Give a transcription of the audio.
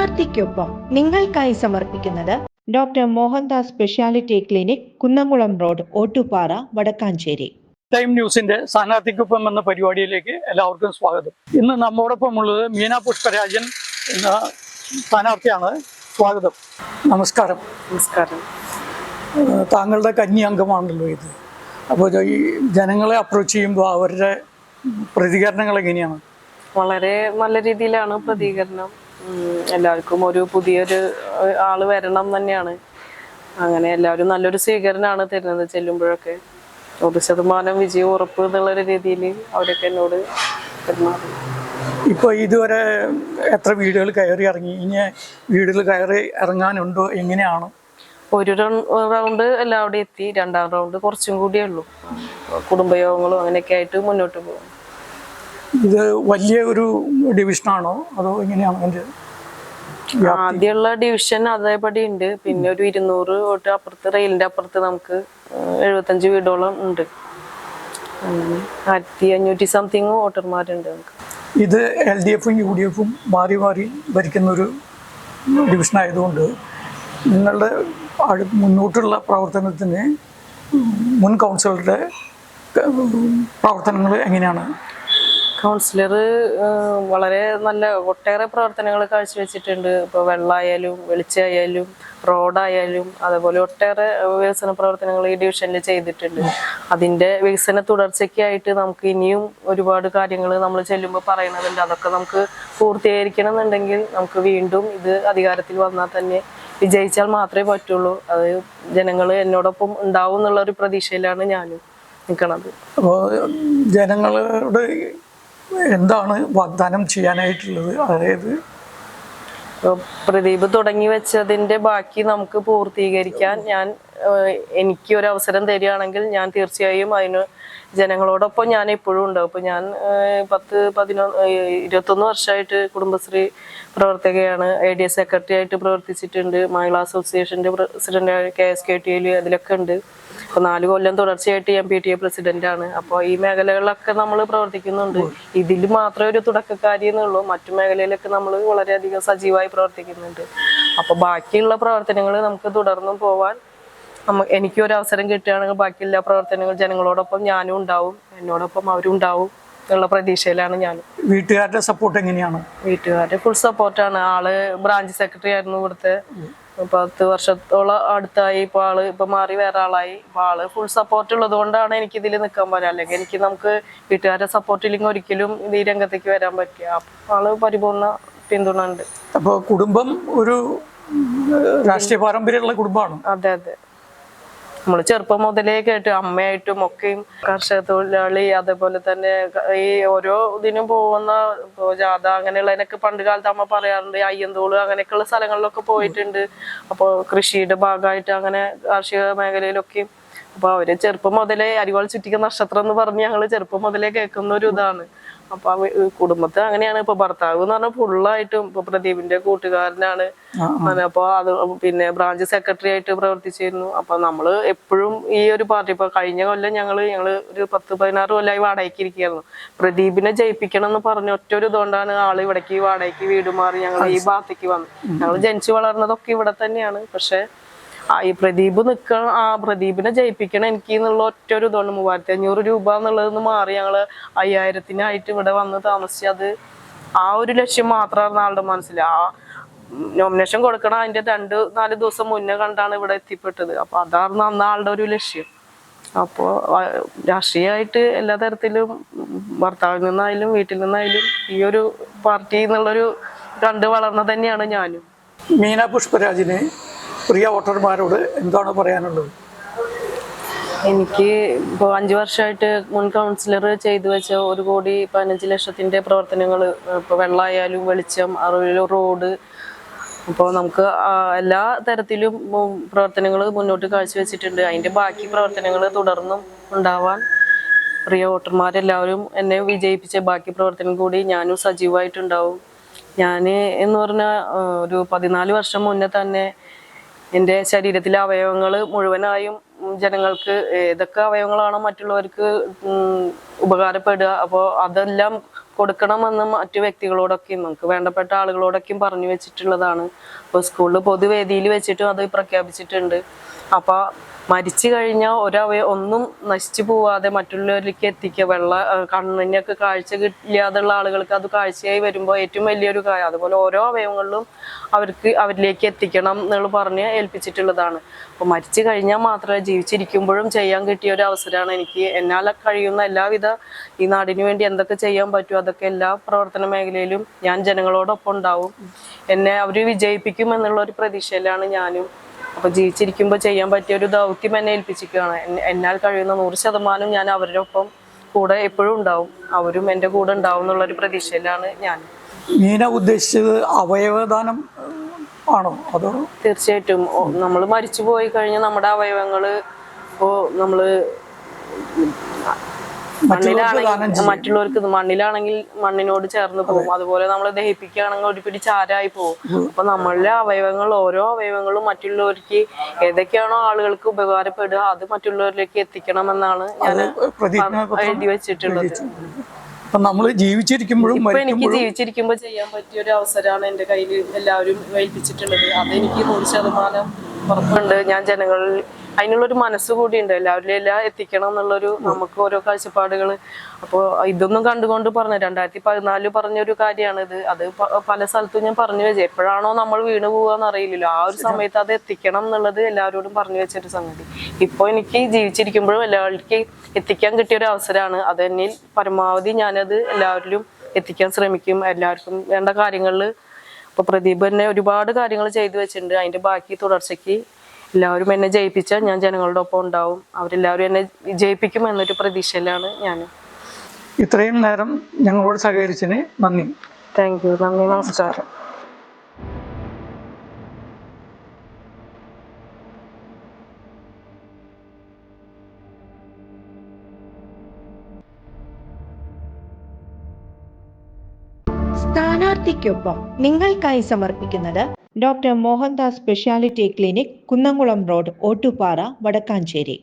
സ്ഥാനാർത്ഥിക്കൊപ്പം നിങ്ങൾക്കായി സമർപ്പിക്കുന്നത് doctor Mohandas speciality clinic Kunnamkulam road Ottupara Vadakkanchery. Time ന്യൂസിന്റെ സ്ഥാനാർത്ഥിക്കൊപ്പം എന്ന പരിപാടിയിലേക്ക് എല്ലാവർക്കും സ്വാഗതം. ഇന്ന് നമ്മോടൊപ്പം ഉള്ളത് മീന പുഷ്പരാജൻ എന്ന സ്ഥാനാർത്ഥിയാണ്. സ്വാഗതം. നമസ്കാരം. നമസ്കാരം. താങ്കളുടെ കന്നി അംഗമാണല്ലോ ഇത്. അപ്പോൾ ഈ ജനങ്ങളെ അപ്രോച്ച് ചെയ്യുമ്പോൾ അവരുടെ പ്രതികരണങ്ങൾ എങ്ങനെയാണ്? വളരെ നല്ല രീതിയിലാണ് പ്രതികരണം. എല്ലാവർക്കും ഒരു പുതിയൊരു ആൾ വരണം തന്നെയാണ്. അങ്ങനെ എല്ലാവരും നല്ലൊരു സ്വീകരണമാണ് തരുന്നത് ചെല്ലുമ്പോഴൊക്കെ. നൂറ് ശതമാനം വിജയം ഉറപ്പ് എന്നുള്ള രീതിയിൽ അവരൊക്കെ എന്നോട് പെരുമാറി. ഇപ്പോൾ ഇതുവരെ എത്ര വീടുകൾ കയറി ഇറങ്ങി? ഇനി വീടുകൾ കയറി ഇറങ്ങാനുണ്ടോ? എങ്ങനെയാണ്? ഒരു റൗണ്ട് എല്ലാവരുടെയും എത്തി. രണ്ടാം റൗണ്ട് കുറച്ചും കൂടിയേ ഉള്ളൂ. കുടുംബയോഗങ്ങളും അങ്ങനെയൊക്കെ ആയിട്ട് മുന്നോട്ട് പോകും. ഇത് വലിയ ഒരു ഡിവിഷനാണോ? അതോ എങ്ങനെയാണ് അതിന്റെ ആദ്യമുള്ള ഡിവിഷൻ അതേപടി ഉണ്ട്. പിന്നെ ഒരു ഇരുന്നൂറ് തൊട്ട് അപ്പുറത്ത് റെയിലിന്റെ അപ്പുറത്ത് നമുക്ക് എഴുപത്തഞ്ച് വീടോളം ഉണ്ട്. ആയിരത്തി അഞ്ഞൂറ്റി സംതിങ് വോട്ടർമാരുണ്ട് നമുക്ക്. ഇത് എൽ ഡി എഫും യു ഡി എഫും മാറി മാറി ഭരിക്കുന്നൊരു ഡിവിഷൻ ആയതുകൊണ്ട് നിങ്ങളുടെ മുന്നോട്ടുള്ള പ്രവർത്തനത്തിന് മുൻ കൗൺസിലറുടെ പ്രവർത്തനങ്ങൾ എങ്ങനെയാണ്? കൗൺസിലർ വളരെ നല്ല ഒട്ടേറെ പ്രവർത്തനങ്ങൾ കാഴ്ചവെച്ചിട്ടുണ്ട്. ഇപ്പോൾ വെള്ളമായാലും വെളിച്ചമായാലും റോഡായാലും അതുപോലെ ഒട്ടേറെ വികസന പ്രവർത്തനങ്ങൾ ഈ ഡിവിഷനിൽ ചെയ്തിട്ടുണ്ട്. അതിന്റെ വികസന തുടർച്ചയ്ക്കായിട്ട് നമുക്ക് ഇനിയും ഒരുപാട് കാര്യങ്ങൾ നമ്മൾ ചെല്ലുമ്പോൾ പറയുന്നതുണ്ട് അതൊക്കെ നമുക്ക് പൂർത്തീകരിക്കണം എന്നുണ്ടെങ്കിൽ നമുക്ക് വീണ്ടും ഇത് അധികാരത്തിൽ വന്നാൽ തന്നെ വിജയിച്ചാൽ മാത്രമേ പറ്റുള്ളൂ. അത് ജനങ്ങൾ എന്നോടൊപ്പം ഉണ്ടാവും എന്നുള്ള ഒരു പ്രതീക്ഷയിലാണ് ഞാനും നിൽക്കണത് അപ്പോൾ ജനങ്ങളോട് എന്താണ് വാഗ്ദാനം ചെയ്യാനായിട്ടുള്ളത്? അതായത് പ്രദീപ് തുടങ്ങി വെച്ചതിന്റെ ബാക്കി നമുക്ക് പൂർത്തീകരിക്കാൻ ഞാൻ എനിക്ക് ഒരു അവസരം തരികയാണെങ്കിൽ ഞാൻ തീർച്ചയായും അതിന് ജനങ്ങളോടൊപ്പം ഞാൻ എപ്പോഴും ഉണ്ടാവും. അപ്പൊ ഞാൻ പത്ത് പതിനൊന്ന് ഇരുപത്തൊന്ന് വർഷമായിട്ട് കുടുംബശ്രീ പ്രവർത്തകയാണ് എ ഡി എസ് സെക്രട്ടറി ആയിട്ട് പ്രവർത്തിച്ചിട്ടുണ്ട്. മഹിളാ അസോസിയേഷന്റെ president K S K T അതിലൊക്കെ ഉണ്ട്. അപ്പൊ നാല് കൊല്ലം തുടർച്ചയായിട്ട് M P T A president ആണ്. അപ്പോൾ ഈ മേഖലകളിലൊക്കെ നമ്മൾ പ്രവർത്തിക്കുന്നുണ്ട്. ഇതിൽ മാത്രമേ ഒരു തുടക്കക്കാരി എന്നുള്ളൂ. മറ്റു മേഖലയിലൊക്കെ നമ്മൾ വളരെയധികം സജീവമായി പ്രവർത്തിക്കുന്നുണ്ട്. അപ്പൊ ബാക്കിയുള്ള പ്രവർത്തനങ്ങൾ നമുക്ക് തുടർന്നും പോവാൻ എനിക്ക് ഒരു അവസരം കിട്ടുകയാണെങ്കിൽ ബാക്കി എല്ലാ പ്രവർത്തനങ്ങളും ജനങ്ങളോടൊപ്പം ഞാനും ഉണ്ടാവും. എന്നോടൊപ്പം അവരും ഉണ്ടാവും എന്നുള്ള പ്രതീക്ഷയിലാണ് ഞാൻ വീട്ടുകാരുടെ സപ്പോർട്ട് എങ്ങനെയാണ്? വീട്ടുകാരുടെ ഫുൾ സപ്പോർട്ടാണ് ആൾ ബ്രാഞ്ച് സെക്രട്ടറി ആയിരുന്നു ഇവിടുത്തെ. പത്ത് വർഷത്തോളം അടുത്തായി ഇപ്പൊ ആൾ ഇപ്പൊ മാറി വേറെ ആളായി അപ്പൊ ആൾ ഫുൾ സപ്പോർട്ട് ഉള്ളത് കൊണ്ടാണ് എനിക്ക് ഇതിൽ നിൽക്കാൻ പറ്റുക. അല്ലെങ്കിൽ എനിക്ക് നമുക്ക് വീട്ടുകാരുടെ സപ്പോർട്ട് ഇല്ലെങ്കിൽ ഒരിക്കലും ഇത് ഈ രംഗത്തേക്ക് വരാൻ പറ്റില്ല. അപ്പൊ ആൾ പരിപൂർണ പിന്തുണ ഉണ്ട്. അപ്പോൾ കുടുംബം ഒരു രാഷ്ട്രീയ പാരമ്പര്യമുള്ള കുടുംബമാണ്? അതെ അതെ. നമ്മൾ ചെറുപ്പം മുതലേ കേട്ട്. അമ്മയായിട്ടും ഒക്കെയും കർഷക തൊഴിലാളി അതേപോലെ തന്നെ ഈ ഓരോ ഇതിനും പോകുന്ന ജാഥ അങ്ങനെയുള്ളതിനൊക്കെ പണ്ട് കാലത്ത് അമ്മ പറയാറുണ്ട് അയ്യന്തോൾ അങ്ങനെയൊക്കെയുള്ള സ്ഥലങ്ങളിലൊക്കെ പോയിട്ടുണ്ട്. അപ്പോൾ കൃഷിയുടെ ഭാഗമായിട്ട് അങ്ങനെ കാർഷിക മേഖലയിലൊക്കെയും അപ്പൊ അവർ ചെറുപ്പം മുതലേ അരിവാൾ ചുറ്റിക്ക നക്ഷത്രം എന്ന് പറഞ്ഞ് ഞങ്ങൾ ചെറുപ്പം മുതലേ കേൾക്കുന്ന ഒരു ഇതാണ്. അപ്പൊ കുടുംബത്തെ അങ്ങനെയാണ് ഇപ്പൊ ഭർത്താവ് എന്ന് പറഞ്ഞാൽ ഫുള്ളായിട്ടും ഇപ്പൊ പ്രദീപിന്റെ കൂട്ടുകാരനാണ്. അപ്പൊ അത് പിന്നെ ബ്രാഞ്ച് സെക്രട്ടറി ആയിട്ട് പ്രവർത്തിച്ചിരുന്നു. അപ്പൊ നമ്മൾ എപ്പോഴും ഈ ഒരു പാർട്ടി ഇപ്പൊ കഴിഞ്ഞ കൊല്ലം ഞങ്ങൾ ഞങ്ങൾ ഒരു പത്ത് പതിനാറ് കൊല്ലമായി വാടകയ്ക്ക് ഇരിക്കുകയായിരുന്നു. പ്രദീപിനെ ജയിപ്പിക്കണം എന്ന് പറഞ്ഞ ഒറ്റ ഒരു ഇതുകൊണ്ടാണ് ആൾ ഇവിടേക്ക് വാടകയ്ക്ക് വീട് മാറി ഞങ്ങൾ ഈ ഭാഗത്തേക്ക് വന്നു ഞങ്ങൾ ജനിച്ചു വളർന്നതൊക്കെ ഇവിടെ തന്നെയാണ്. പക്ഷെ ഈ പ്രദീപ് നിക്ക ആ പ്രദീപിനെ ജയിപ്പിക്കണം. എനിക്ക് എന്നുള്ള ഒറ്റ ഒരു ഇതുകൊണ്ട് മൂവായിരത്തി അഞ്ഞൂറ് രൂപ എന്നുള്ളതെന്ന് മാറി ഞങ്ങൾ അയ്യായിരത്തിനായിട്ട് ഇവിടെ വന്ന് താമസിച്ച് അത് ആ ഒരു ലക്ഷ്യം മാത്രമായിരുന്നു ആളുടെ മനസ്സിൽ. ആ നോമിനേഷൻ കൊടുക്കണം അതിന്റെ രണ്ട് നാല് ദിവസം മുന്നേ കണ്ടാണ് ഇവിടെ എത്തിപ്പെട്ടത്. അപ്പൊ അതായിരുന്നു അന്ന് ആളുടെ ഒരു ലക്ഷ്യം. അപ്പോ ആ, രാഷ്ട്രീയമായിട്ട് എല്ലാ തരത്തിലും ഭർത്താവിൽ നിന്നായാലും വീട്ടിൽ നിന്നായാലും ഈ ഒരു പാർട്ടി എന്നുള്ളൊരു കണ്ട് വളർന്ന തന്നെയാണ് ഞാനും. മീന പുഷ്പരാജിന് പ്രിയ വോട്ടർമാരോട് എന്താണ് പറയാനുള്ളത്? എനിക്ക് ഇപ്പോൾ അഞ്ച് വർഷമായിട്ട് മുൻ കൗൺസിലർ ചെയ്തു വെച്ച ഒരു കോടി പതിനഞ്ച് ലക്ഷത്തിന്റെ പ്രവർത്തനങ്ങൾ ഇപ്പോൾ വെള്ളമായാലും വെളിച്ചം അറിവിലും റോഡ് അപ്പോൾ നമുക്ക് എല്ലാ തരത്തിലും പ്രവർത്തനങ്ങൾ മുന്നോട്ട് കാഴ്ചവെച്ചിട്ടുണ്ട്. അതിന്റെ ബാക്കി പ്രവർത്തനങ്ങൾ തുടർന്നും ഉണ്ടാവാൻ പ്രിയ വോട്ടർമാരെല്ലാവരും എന്നെ വിജയിപ്പിച്ച ബാക്കി പ്രവർത്തനം കൂടി ഞാനും സജീവമായിട്ടുണ്ടാവും. ഞാൻ എന്ന് പറഞ്ഞാൽ ഒരു പതിനാല് വർഷം മുന്നേ തന്നെ എന്റെ ശരീരത്തിലെ അവയവങ്ങൾ മുഴുവനായും ജനങ്ങൾക്ക് ഏതൊക്കെ അവയവങ്ങളാണോ മറ്റുള്ളവർക്ക് ഉപകാരപ്പെടുക? അപ്പോൾ അതെല്ലാം കൊടുക്കണമെന്ന് മറ്റു വ്യക്തികളോടൊക്കെയും നമുക്ക് വേണ്ടപ്പെട്ട ആളുകളോടൊക്കെയും പറഞ്ഞു വെച്ചിട്ടുള്ളതാണ്. അപ്പോൾ സ്കൂളിൽ പൊതുവേദിയിൽ വെച്ചിട്ടും അത് പ്രഖ്യാപിച്ചിട്ടുണ്ട്. അപ്പൊ മരിച്ചു കഴിഞ്ഞാൽ ഒരവയ ഒന്നും നശിച്ചു പോവാതെ മറ്റുള്ളവരിലേക്ക് എത്തിക്കുക. വെള്ള കണ്ണിനൊക്കെ കാഴ്ച കിട്ടില്ലാതുള്ള ആളുകൾക്ക് അത് കാഴ്ചയായി വരുമ്പോൾ ഏറ്റവും വലിയൊരു കാര്യം. അതുപോലെ ഓരോ അവയവങ്ങളിലും അവർക്ക് അവരിലേക്ക് എത്തിക്കണം എന്നുള്ള പറഞ്ഞ് ഏൽപ്പിച്ചിട്ടുള്ളതാണ്. അപ്പോൾ മരിച്ചു കഴിഞ്ഞാൽ മാത്രമേ ജീവിച്ചിരിക്കുമ്പോഴും ചെയ്യാൻ കിട്ടിയ ഒരു അവസരമാണ് എനിക്ക്. എന്നാൽ കഴിയുന്ന എല്ലാവിധ ഈ നാടിന് വേണ്ടി എന്തൊക്കെ ചെയ്യാൻ പറ്റുമോ അതൊക്കെ എല്ലാ പ്രവർത്തന മേഖലയിലും ഞാൻ ജനങ്ങളോടൊപ്പം ഉണ്ടാവും. എന്നെ അവർ വിജയിപ്പിക്കും എന്നുള്ള ഒരു പ്രതീക്ഷയിലാണ് ഞാനും അപ്പൊ ജീവിച്ചിരിക്കുമ്പോൾ ചെയ്യാൻ പറ്റിയ ഒരു ദൗത്യം എന്നെ ഏൽപ്പിച്ചിരിക്കുകയാണ്. എന്നെ- എന്നാൽ കഴിയുന്ന നൂറ് ശതമാനം ഞാൻ അവരുടെ ഒപ്പം കൂടെ എപ്പോഴും ഉണ്ടാവും. അവരും എന്റെ കൂടെ ഉണ്ടാവും എന്നുള്ള ഒരു പ്രതീക്ഷയിലാണ് ഞാൻ. മീന ഉദ്ദേശിച്ചത് അവയവദാനം ആണോ? അതോ? തീർച്ചയായിട്ടും. നമ്മൾ മരിച്ചു പോയി കഴിഞ്ഞാൽ നമ്മുടെ അവയവങ്ങൾ ഇപ്പോ നമ്മൾ മണ്ണിലാണെങ്കിൽ മറ്റുള്ളവർക്ക് മണ്ണിലാണെങ്കിൽ മണ്ണിനോട് ചേർന്ന് പോകും. അതുപോലെ നമ്മൾ ദഹിപ്പിക്കുകയാണെങ്കിൽ ഒരു പിടി ചാരായി പോകും. അപ്പൊ നമ്മളുടെ അവയവങ്ങൾ ഓരോ അവയവങ്ങളും മറ്റുള്ളവർക്ക് ഏതൊക്കെയാണോ ആളുകൾക്ക് ഉപകാരപ്പെടുക അത് മറ്റുള്ളവരിലേക്ക് എത്തിക്കണമെന്നാണ് ഞാൻ എഴുതി വെച്ചിട്ടുള്ളത്. അപ്പൊ നമ്മൾ ജീവിച്ചിരിക്കുമ്പോഴും എനിക്ക് ജീവിച്ചിരിക്കുമ്പോൾ ചെയ്യാൻ പറ്റിയ ഒരു അവസരമാണ് എന്റെ കയ്യിൽ എല്ലാവരും ഏൽപ്പിച്ചിട്ടുള്ളത്. അതെനിക്ക് നൂറ് ശതമാനം ഉറപ്പുണ്ട്. ഞാൻ ജനങ്ങളിൽ അതിനുള്ളൊരു മനസ്സ് ഉണ്ട് എല്ലാവരിലും എല്ലാം എത്തിക്കണം എന്നുള്ളൊരു നമുക്ക് ഓരോ കാഴ്ചപ്പാടുകൾ അപ്പോൾ ഇതൊന്നും കണ്ടുകൊണ്ട് പറഞ്ഞു രണ്ടായിരത്തി പതിനാലിൽ പറഞ്ഞൊരു കാര്യമാണിത് അത് പ- പല സ്ഥലത്തും ഞാൻ പറഞ്ഞു വെച്ചത് എപ്പോഴാണോ നമ്മൾ വീണ് പോവാന്ന് അറിയില്ലല്ലോ. ആ ഒരു സമയത്ത് അത് എത്തിക്കണം എന്നുള്ളത് എല്ലാവരോടും പറഞ്ഞു വെച്ചൊരു സംഗതി. ഇപ്പോൾ എനിക്ക് ജീവിച്ചിരിക്കുമ്പോഴും എല്ലാവർക്കും എത്തിക്കാൻ കിട്ടിയ ഒരു അവസരമാണ് അത് എന്നിൽ പരമാവധി ഞാനത് എല്ലാവരിലും എത്തിക്കാൻ ശ്രമിക്കും. എല്ലാവർക്കും വേണ്ട കാര്യങ്ങളിൽ ഇപ്പോൾ പ്രദീപ് തന്നെ ഒരുപാട് കാര്യങ്ങൾ ചെയ്തു വെച്ചിട്ടുണ്ട്. അതിന്റെ ബാക്കി തുടർച്ചയ്ക്ക് എല്ലാവരും എന്നെ ജയിപ്പിച്ചാൽ ഞാൻ ജനങ്ങളുടെ ഒപ്പം ഉണ്ടാവും. അവരെല്ലാവരും എന്നെ ജയിപ്പിക്കും എന്നൊരു പ്രതീക്ഷയിലാണ് ഞാൻ ഇത്രയും നേരം ഞങ്ങളോട് സഹകരിച്ചതിന് നന്ദി. താങ്ക് യു നന്ദി. നമസ്കാരം. സ്ഥാനാർത്ഥിക്കൊപ്പം നിങ്ങൾക്കായി സമർപ്പിക്കുന്നത് doctor Mohandas speciality clinic Kunnamkulam road Ottupara Vadakkanchery.